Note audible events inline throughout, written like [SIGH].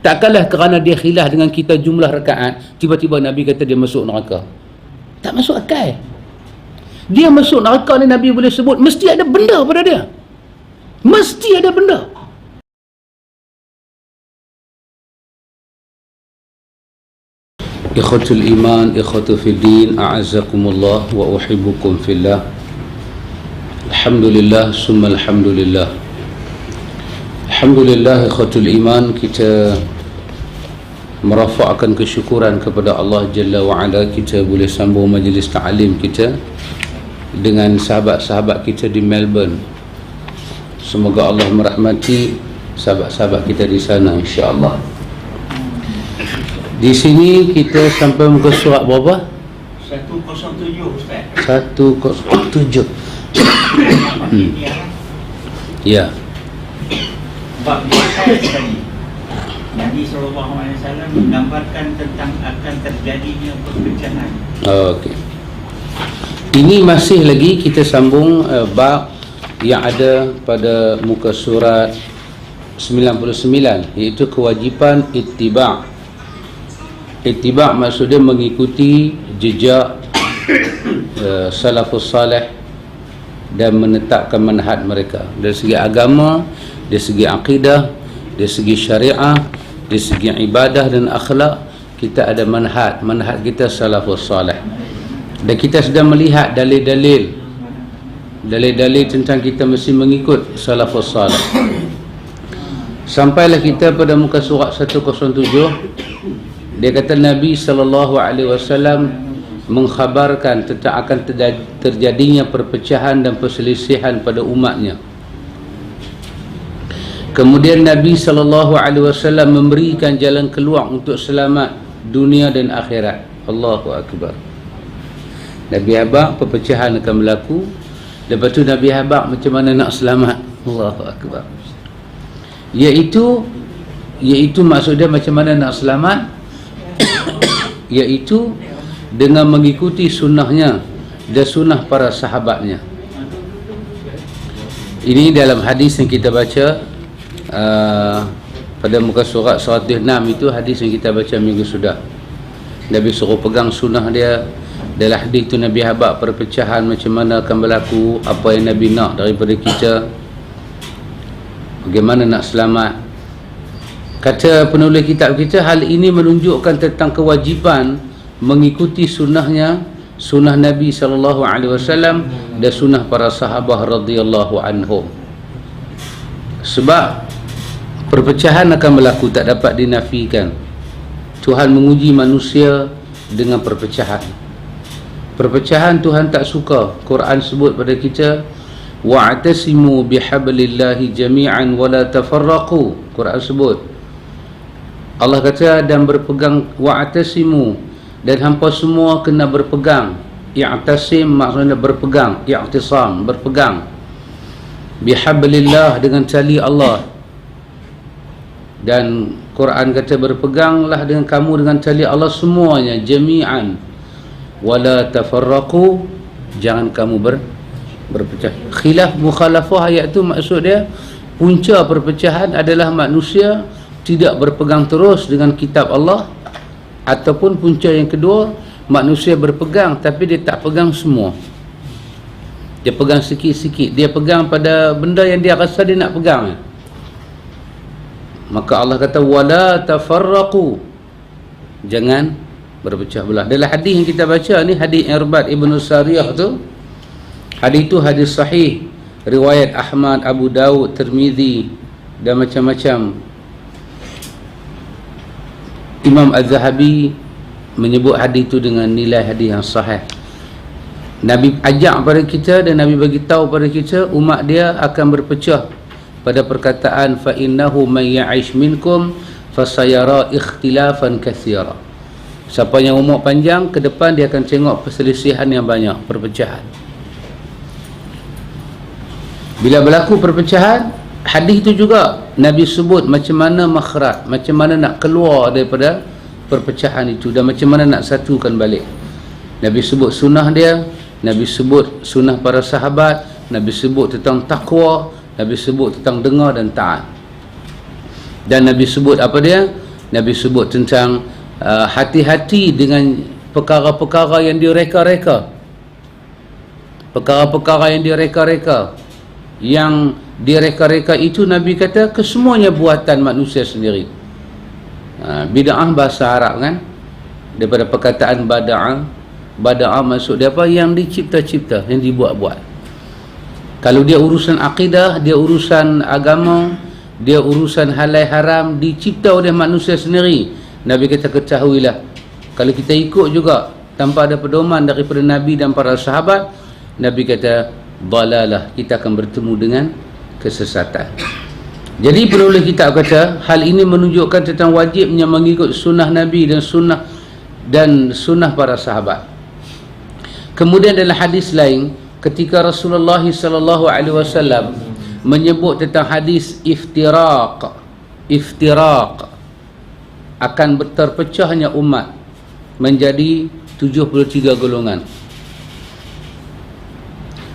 takkanlah kerana dia khilaf dengan kita jumlah rakaat tiba-tiba Nabi kata dia masuk neraka. Tak masuk akal. Dia masuk neraka ni Nabi boleh sebut mesti ada benda pada dia. Mesti ada benda. Ikhwatul iman, ikhwatul fiddin, a'azzakumullah wa uhibbukum fillah. Alhamdulillah, summa alhamdulillah Alhamdulillah, ikhwatul iman, kita merafakkan kesyukuran kepada Allah Jalla wa'ala Kita boleh sambung majlis ta'alim kita dengan sahabat-sahabat kita di Melbourne Semoga Allah merahmati sahabat-sahabat kita di sana insya-Allah. Di sini kita sampai muka surat berapa? 107 Ustaz 107. Hmm. Ya. Bab biasa sekali. Nabi SAW menggambarkan tentang akan terjadinya perpecahan Okey. Ini masih lagi kita sambung uh, bab yang ada pada muka surat 99 iaitu kewajipan ittiba' ittiba' maksudnya mengikuti jejak uh, [COUGHS] salafus salih dan menetapkan manhaj mereka. Dari segi agama dari segi akidah dari segi syariah dari segi ibadah dan akhlak kita ada manhaj. Manhaj kita salafus salih. Dan kita sedang melihat dalil-dalil. Dalil-dalil tentang kita mesti mengikut salafus salih. Sampailah kita pada muka surat 107 dia kata Nabi sallallahu alaihi wasallam mengkhabarkan tentang akan terjadinya perpecahan dan perselisihan pada umatnya. Kemudian Nabi sallallahu alaihi wasallam memberikan jalan keluar untuk selamat dunia dan akhirat. Allahu akbar. Nabi habaq perpecahan akan berlaku. Lepas tu Nabi habaq macam mana nak selamat. Allahu akbar. Iaitu iaitu maksudnya macam mana nak selamat [COUGHS] iaitu dengan mengikuti sunnahnya dan sunnah para sahabatnya ini dalam hadis yang kita baca uh, pada muka surat 106 itu hadis yang kita baca minggu sudah. Nabi suruh pegang sunnah dia. Dalam hadis itu Nabi habak perpecahan macam mana akan berlaku apa yang Nabi nak daripada kita. Bagaimana nak selamat. Kata penulis kitab kita hal ini menunjukkan tentang kewajipan mengikuti sunnahnya sunnah Nabi sallallahu alaihi wasallam dan sunnah para sahabat radhiyallahu anhum. Sebab perpecahan akan berlaku tak dapat dinafikan. Tuhan menguji manusia dengan perpecahan. Perpecahan Tuhan tak suka. Quran sebut pada kita wa'tasimu bihablillahi jami'an wa la tafarraqu. Quran sebut Allah kata dan berpegang wa'tasimu dan hampa semua kena berpegang i'tasim maksudnya berpegang i'tisam berpegang bihablillah dengan tali Allah dan Quran kata berpeganglah dengan kamu dengan tali Allah semuanya jami'an. Wala tafarraqu jangan kamu ber berpecah. Khilaf mukhalafah ayat tu maksud dia punca perpecahan adalah manusia tidak berpegang terus dengan kitab Allah ataupun punca yang kedua manusia berpegang tapi dia tak pegang semua. Dia pegang sikit-sikit. Dia pegang pada benda yang dia rasa dia nak pegang maka Allah kata wala tafarraqu. Jangan berpecah belah. Dalam hadis yang kita baca ni hadis Irbad Ibnu Sariyah tu hadis itu hadis sahih. Riwayat Ahmad Abu Daud Tirmizi dan macam-macam. Imam Az-Zahabi menyebut hadis itu dengan nilai hadis yang sahih. Nabi ajak pada kita dan Nabi bagi tahu pada kita umat dia akan berpecah pada perkataan fa innahu may ya'ish minkum fasayara ikhtilafan katsira. Siapa yang umur panjang ke depan dia akan tengok perselisihan yang banyak, perpecahan. Bila berlaku perpecahan, hadis itu juga Nabi sebut macam mana makhraj, macam mana nak keluar daripada perpecahan itu dan macam mana nak satukan balik. Nabi sebut sunnah dia, Nabi sebut sunnah para sahabat, Nabi sebut tentang takwa, Nabi sebut tentang dengar dan taat. Dan Nabi sebut apa dia? Nabi sebut tentang uh, hati-hati dengan perkara-perkara yang direka-reka. Perkara-perkara yang direka-reka. Yang direka-reka itu Nabi kata kesemuanya buatan manusia sendiri. Ha, bida'ah bahasa Arab kan? Daripada perkataan bada'ah bada'ah maksud dia apa? Yang dicipta-cipta yang dibuat-buat kalau dia urusan akidah dia urusan agama dia urusan halal haram dicipta oleh manusia sendiri Nabi kata ketahuilah. Kalau kita ikut juga tanpa ada pedoman daripada Nabi dan para sahabat Nabi kata dalalah kita akan bertemu dengan kesesatan. Jadi perlu kita kata hal ini menunjukkan tentang wajibnya mengikut sunnah Nabi dan sunnah dan sunnah para sahabat. Kemudian dalam hadis lain ketika Rasulullah sallallahu alaihi wasallam menyebut tentang hadis iftiraq iftiraq akan terpecahnya umat menjadi 73 golongan.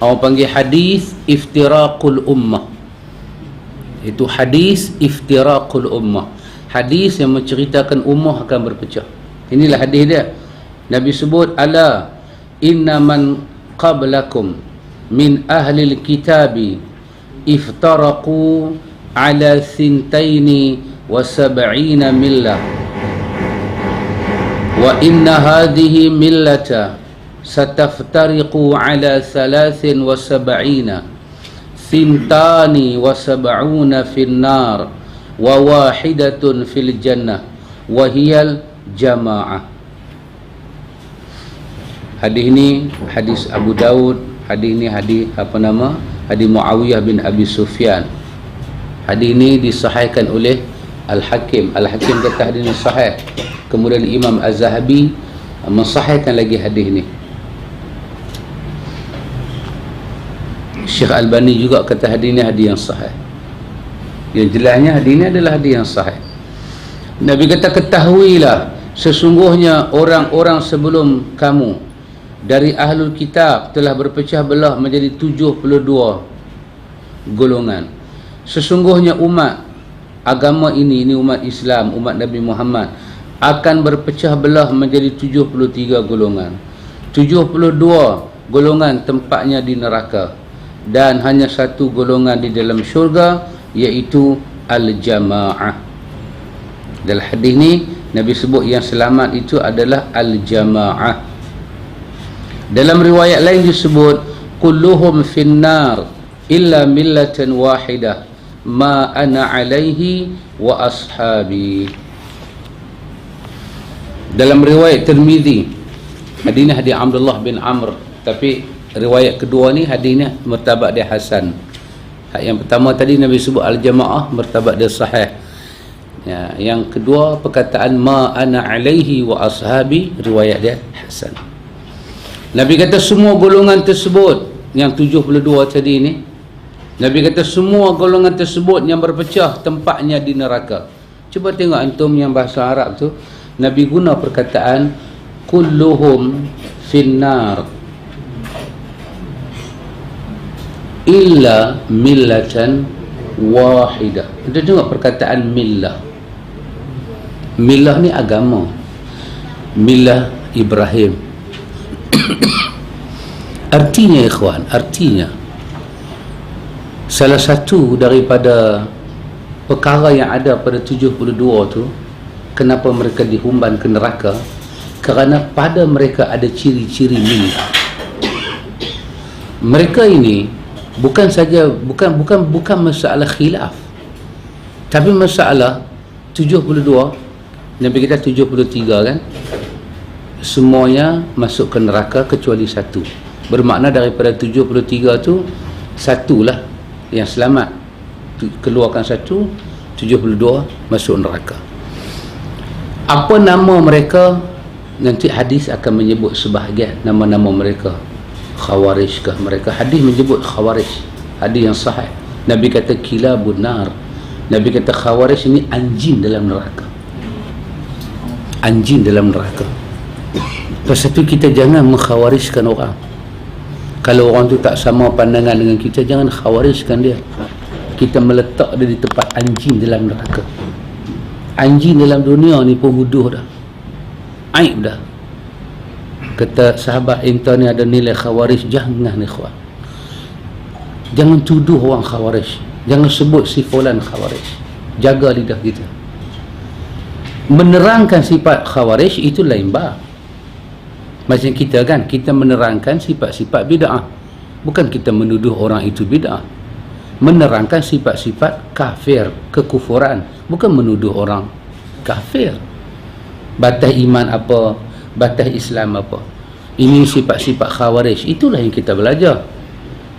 Orang panggil hadis iftiraqul ummah. Itu hadis iftiraqul ummah. Hadis yang menceritakan ummah akan berpecah. Inilah hadis dia. Nabi sebut ala inna man qablakum min ahli alkitab iftaraqu ala thintaini wa sab'ina millah. Wa inna hadhihi millata sataftariqu ala thalathin wa sab'ina thintani wa sab'una fin nar wa wahidatun fil jannah wa hiya jama'ah hadis ini hadis Abu Daud hadis ini hadis apa nama? Hadis Muawiyah bin Abi Sufyan. Hadis ini disahihkan oleh Al-Hakim. Al-Hakim kata hadis ini sahih. Kemudian Imam Az-Zahabi mensahihkan lagi hadis ini. Syekh Albani juga kata hadis ini hadis yang sahih. Yang jelasnya hadis ini adalah hadis yang sahih. Nabi kata ketahuilah sesungguhnya orang-orang sebelum kamu dari ahlul kitab telah berpecah belah menjadi 72 golongan. Sesungguhnya umat agama ini ini umat Islam, umat Nabi Muhammad akan berpecah belah menjadi 73 golongan. 72 golongan tempatnya di neraka dan hanya satu golongan di dalam syurga iaitu al-jamaah dalam hadis ni Nabi sebut yang selamat itu adalah al-jamaah dalam riwayat lain disebut kulluhum finnar illa millatan wahidah ma ana alaihi wa ashabi. Dalam riwayat Tirmizi hadis ini hadis Abdullah bin Amr tapi riwayat kedua ni hadisnya mertabak dia hasan. Yang pertama tadi Nabi sebut al-jamaah mertabak dia sahih. Ya, yang kedua perkataan ma ana alaihi wa ashabi riwayat dia hasan Nabi kata semua golongan tersebut yang 72 tadi ni Nabi kata semua golongan tersebut yang berpecah tempatnya di neraka. Cuba tengok antum yang bahasa Arab tu Nabi guna perkataan kulluhum finnar. Illa millatan wahidah. Kita tengok perkataan millah. Millah ni agama. Millah Ibrahim [COUGHS] artinya ikhwan artinya salah satu daripada perkara yang ada pada 72 tu kenapa mereka dihumban ke neraka? Kerana pada mereka ada ciri-ciri millah mereka ini bukan saja bukan bukan bukan masalah khilaf. Tapi masalah 72 Nabi kita 73 kan semuanya masuk ke neraka kecuali satu. Bermakna daripada 73 tu satulah yang selamat. Keluarkan satu 72 masuk neraka. Apa nama mereka? Nanti hadis akan menyebut sebahagian nama-nama mereka. Khawarij kah mereka? Hadis menyebut khawarij. Hadis yang sahih. Nabi kata kilabun nar Nabi kata khawarij ini anjing dalam neraka. Anjing dalam neraka pasal itu kita jangan mengkhawarijkan orang. Kalau orang tu tak sama pandangan dengan kita jangan khawarijkan dia. Kita meletak dia di tempat anjing dalam neraka. Anjing dalam dunia ni pun huduh dah. Aib dah. Kata sahabat inta ni ada nilai khawarij jangan ni ikhwan. Jangan tuduh orang khawarij jangan sebut si fulan khawarij jaga lidah kita. Menerangkan sifat khawarij itu lain bab macam kita kan kita menerangkan sifat-sifat bid'ah. Bukan kita menuduh orang itu bid'ah. Menerangkan sifat-sifat kafir kekufuran. Bukan menuduh orang kafir. Batas iman apa batas Islam apa. Ini sifat-sifat khawarij. Itulah yang kita belajar.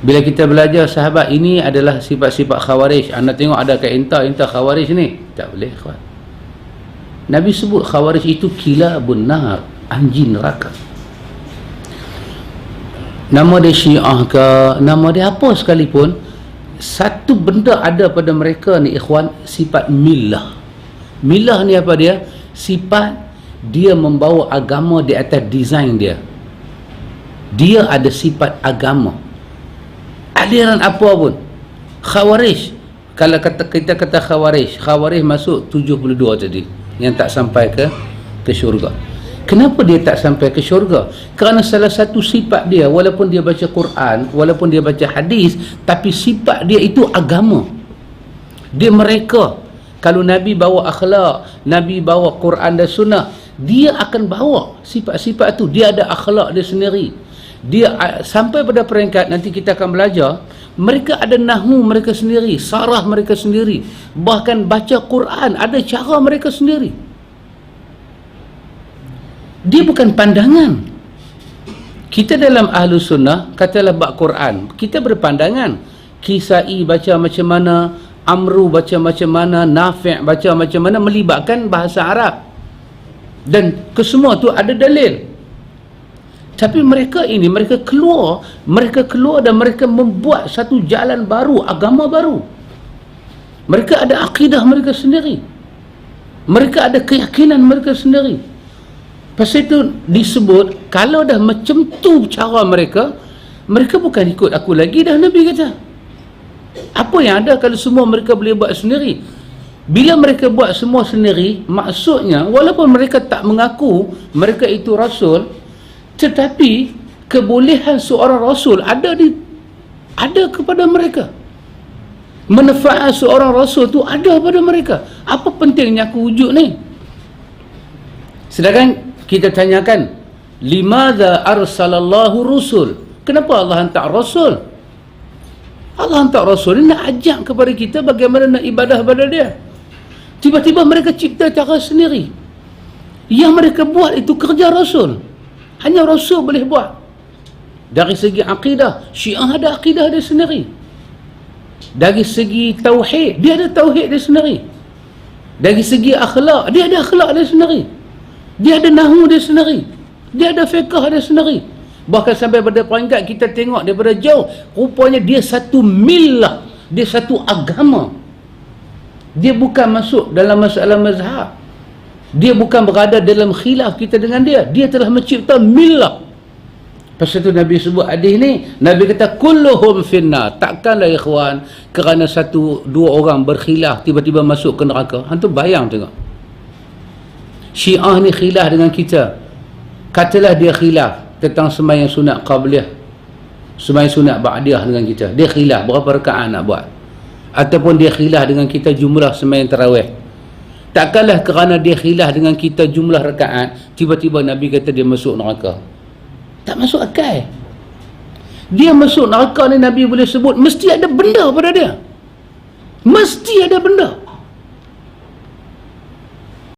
Bila kita belajar sahabat ini adalah sifat-sifat khawarij. Anda tengok ada kat inta inta khawarij ni? Tak boleh kawan Nabi sebut khawarij itu kilabun nar anjing neraka nama dia syiah ke nama dia apa sekalipun satu benda ada pada mereka ni ikhwan sifat milah. Milah ni apa dia? Sifat dia membawa agama di atas design dia. Dia ada sifat agama. Aliran apa pun. Khawarij. Kalau kata kita kata khawarij khawarij masuk 72 tadi. Yang tak sampai ke ke syurga kenapa dia tak sampai ke syurga? Kerana salah satu sifat dia walaupun dia baca Quran walaupun dia baca hadis tapi sifat dia itu agama. Dia mereka. Kalau Nabi bawa akhlak Nabi bawa Quran dan sunnah dia akan bawa sifat-sifat itu dia ada akhlak dia sendiri. Dia sampai pada peringkat nanti kita akan belajar mereka ada nahu mereka sendiri sarah mereka sendiri. Bahkan baca Quran ada cara mereka sendiri dia bukan pandangan. Kita dalam ahlu sunnah katalah bak Quran kita berpandangan. Kisai baca macam mana amru baca macam mana nafi' baca macam mana melibatkan bahasa Arab. Dan kesemua tu ada dalil. Tapi mereka ini mereka keluar mereka keluar dan mereka membuat satu jalan baru agama baru. Mereka ada akidah mereka sendiri. Mereka ada keyakinan mereka sendiri pasal itu disebut kalau dah macam tu cara mereka mereka bukan ikut aku lagi dah Nabi kata. Apa yang ada kalau semua mereka boleh buat sendiri? Bila mereka buat semua sendiri maksudnya walaupun mereka tak mengaku mereka itu rasul tetapi kebolehan seorang rasul ada di ada kepada mereka. Manfaat seorang rasul tu ada pada mereka. Apa pentingnya aku wujud ni? Sedangkan kita tanyakan limadha arsalallahu rusul kenapa Allah hantar rasul Allah hantar rasul ni nak ajak kepada kita bagaimana nak ibadah pada dia tiba-tiba mereka cipta cara sendiri yang mereka buat itu kerja rasul hanya Rasul boleh buat. Dari segi akidah, Syiah ada akidah dia sendiri. Dari segi tauhid, dia ada tauhid dia sendiri. Dari segi akhlak, dia ada akhlak dia sendiri. Dia ada nahu dia sendiri. Dia ada fiqh dia sendiri. Bahkan sampai pada peringkat kita tengok daripada jauh, rupanya dia satu milah, dia satu agama. Dia bukan masuk dalam masalah mazhab dia bukan berada dalam khilaf kita dengan dia dia telah mencipta milah pasal tu Nabi sebut hadis ni Nabi kata kulluhum finna takkanlah ikhwan kerana satu dua orang berkhilaf tiba-tiba masuk ke neraka hantu bayang tengok syiah ni khilaf dengan kita katalah dia khilaf tentang semayang sunat qabliyah semayang sunat ba'diyah dengan kita dia khilaf berapa rekaat nak buat ataupun dia khilaf dengan kita jumlah semayang tarawih Takkanlah kerana dia khilaf dengan kita jumlah rakaat, tiba-tiba Nabi kata dia masuk neraka. Tak masuk akal. Dia masuk neraka ni Nabi boleh sebut, mesti ada benda pada dia. Mesti ada benda.